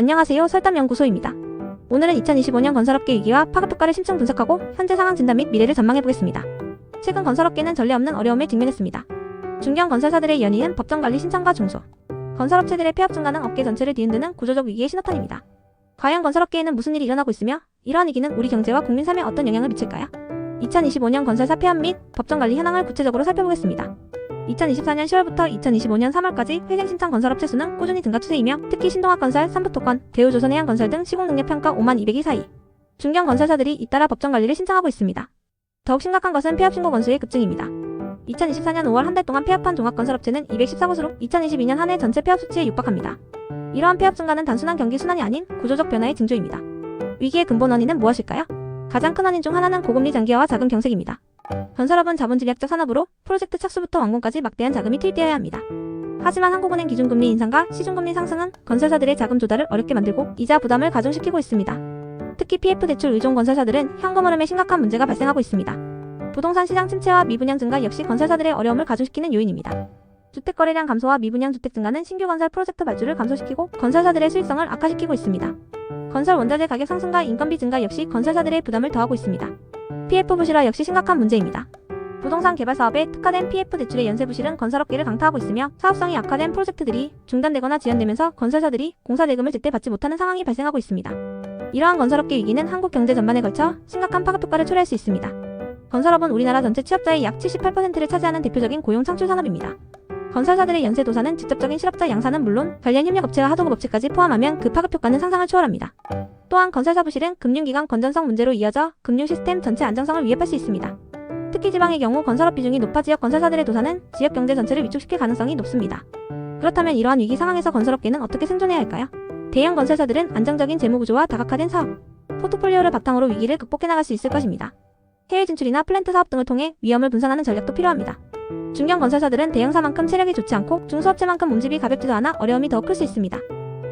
안녕하세요. 설담연구소입니다. 오늘은 2025년 건설업계 위기와 파급효과를 심층 분석하고 현재 상황 진단 및 미래를 전망해보겠습니다. 최근 건설업계는 전례 없는 어려움에 직면했습니다. 중견 건설사들의 연이은 법정관리 신청과 중소, 건설업체들의 폐업 증가는 업계 전체를 뒤흔드는 구조적 위기의 신호탄입니다. 과연 건설업계에는 무슨 일이 일어나고 있으며 이러한 위기는 우리 경제와 국민 삶에 어떤 영향을 미칠까요? 2025년 건설사 폐업 및 법정관리 현황을 구체적으로 살펴보겠습니다. 2024년 10월부터 2025년 3월까지 회생 신청 건설업체 수는 꾸준히 증가 추세이며 특히 신동학 건설, 삼부토건, 대우조선해양건설 등 시공능력평가 5만 200이 사이 중견 건설사들이 잇따라 법정 관리를 신청하고 있습니다. 더욱 심각한 것은 폐업 신고 건수의 급증입니다. 2024년 5월 한 달 동안 폐업한 종합건설업체는 214곳으로 2022년 한 해 전체 폐업 수치에 육박합니다. 이러한 폐업 증가는 단순한 경기 순환이 아닌 구조적 변화의 징조입니다. 위기의 근본 원인은 무엇일까요? 가장 큰 원인 중 하나는 고금리 장기화와 자금 경색입니다. 건설업은 자본질약적 산업으로 프로젝트 착수부터 완공까지 막대한 자금이 투입되어야 합니다. 하지만 한국은행 기준금리 인상과 시중금리 상승은 건설사들의 자금 조달을 어렵게 만들고 이자 부담을 가중시키고 있습니다. 특히 PF 대출 의존 건설사들은 현금 흐름에 심각한 문제가 발생하고 있습니다. 부동산 시장 침체와 미분양 증가 역시 건설사들의 어려움을 가중시키는 요인입니다. 주택 거래량 감소와 미분양 주택 증가는 신규 건설 프로젝트 발주를 감소시키고 건설사들의 수익성을 악화시키고 있습니다. 건설 원자재 가격 상승과 인건비 증가 역시 건설사들의 부담을 더하고 있습니다. PF 부실화 역시 심각한 문제입니다. 부동산 개발 사업에 특화된 PF 대출의 연쇄 부실은 건설업계를 강타하고 있으며 사업성이 악화된 프로젝트들이 중단되거나 지연되면서 건설사들이 공사 대금을 제때 받지 못하는 상황이 발생하고 있습니다. 이러한 건설업계 위기는 한국 경제 전반에 걸쳐 심각한 파급 효과를 초래할 수 있습니다. 건설업은 우리나라 전체 취업자의 약 78%를 차지하는 대표적인 고용 창출 산업입니다. 건설사들의 연쇄 도산은 직접적인 실업자 양산은 물론 관련 협력업체와 하도급업체까지 포함하면 그 파급 효과는 상상을 초월합니다. 또한 건설사 부실은 금융기관 건전성 문제로 이어져 금융 시스템 전체 안정성을 위협할 수 있습니다. 특히 지방의 경우 건설업 비중이 높아 지역 건설사들의 도산은 지역 경제 전체를 위축시킬 가능성이 높습니다. 그렇다면 이러한 위기 상황에서 건설업계는 어떻게 생존해야 할까요? 대형 건설사들은 안정적인 재무 구조와 다각화된 사업, 포트폴리오를 바탕으로 위기를 극복해 나갈 수 있을 것입니다. 해외 진출이나 플랜트 사업 등을 통해 위험을 분산하는 전략도 필요합니다. 중견 건설사들은 대형사만큼 체력이 좋지 않고 중소업체만큼 몸집이 가볍지도 않아 어려움이 더 클 수 있습니다.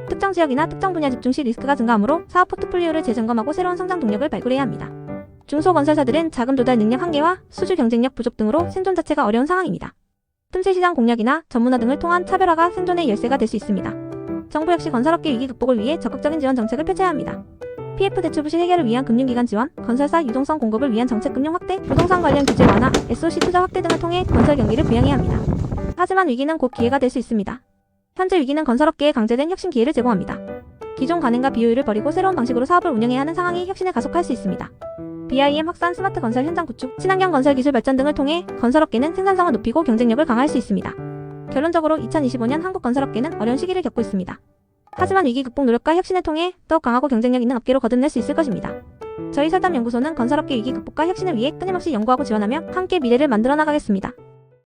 특정 지역이나 특정 분야 집중 시 리스크가 증가하므로 사업 포트폴리오를 재점검하고 새로운 성장 동력을 발굴해야 합니다. 중소건설사들은 자금 조달 능력 한계와 수주 경쟁력 부족 등으로 생존 자체가 어려운 상황입니다. 틈새 시장 공략이나 전문화 등을 통한 차별화가 생존의 열쇠가 될 수 있습니다. 정부 역시 건설업계 위기 극복을 위해 적극적인 지원 정책을 펼쳐야 합니다. PF 대출 부실 해결을 위한 금융기관 지원, 건설사 유동성 공급을 위한 정책 금융 확대, 부동산 관련 규제 완화, SOC 투자 확대 등을 통해 건설 경기를 부양해야 합니다. 하지만 위기는 곧 기회가 될 수 있습니다. 현재 위기는 건설업계에 강제된 혁신 기회를 제공합니다. 기존 관행과 비효율을 버리고 새로운 방식으로 사업을 운영해야 하는 상황이 혁신을 가속할 수 있습니다. BIM 확산, 스마트 건설 현장 구축, 친환경 건설 기술 발전 등을 통해 건설업계는 생산성을 높이고 경쟁력을 강화할 수 있습니다. 결론적으로 2025년 한국 건설업계는 어려운 시기를 겪고 있습니다. 하지만 위기 극복 노력과 혁신을 통해 더욱 강하고 경쟁력 있는 업계로 거듭날 수 있을 것입니다. 저희 설담연구소는 건설업계 위기 극복과 혁신을 위해 끊임없이 연구하고 지원하며 함께 미래를 만들어 나가겠습니다.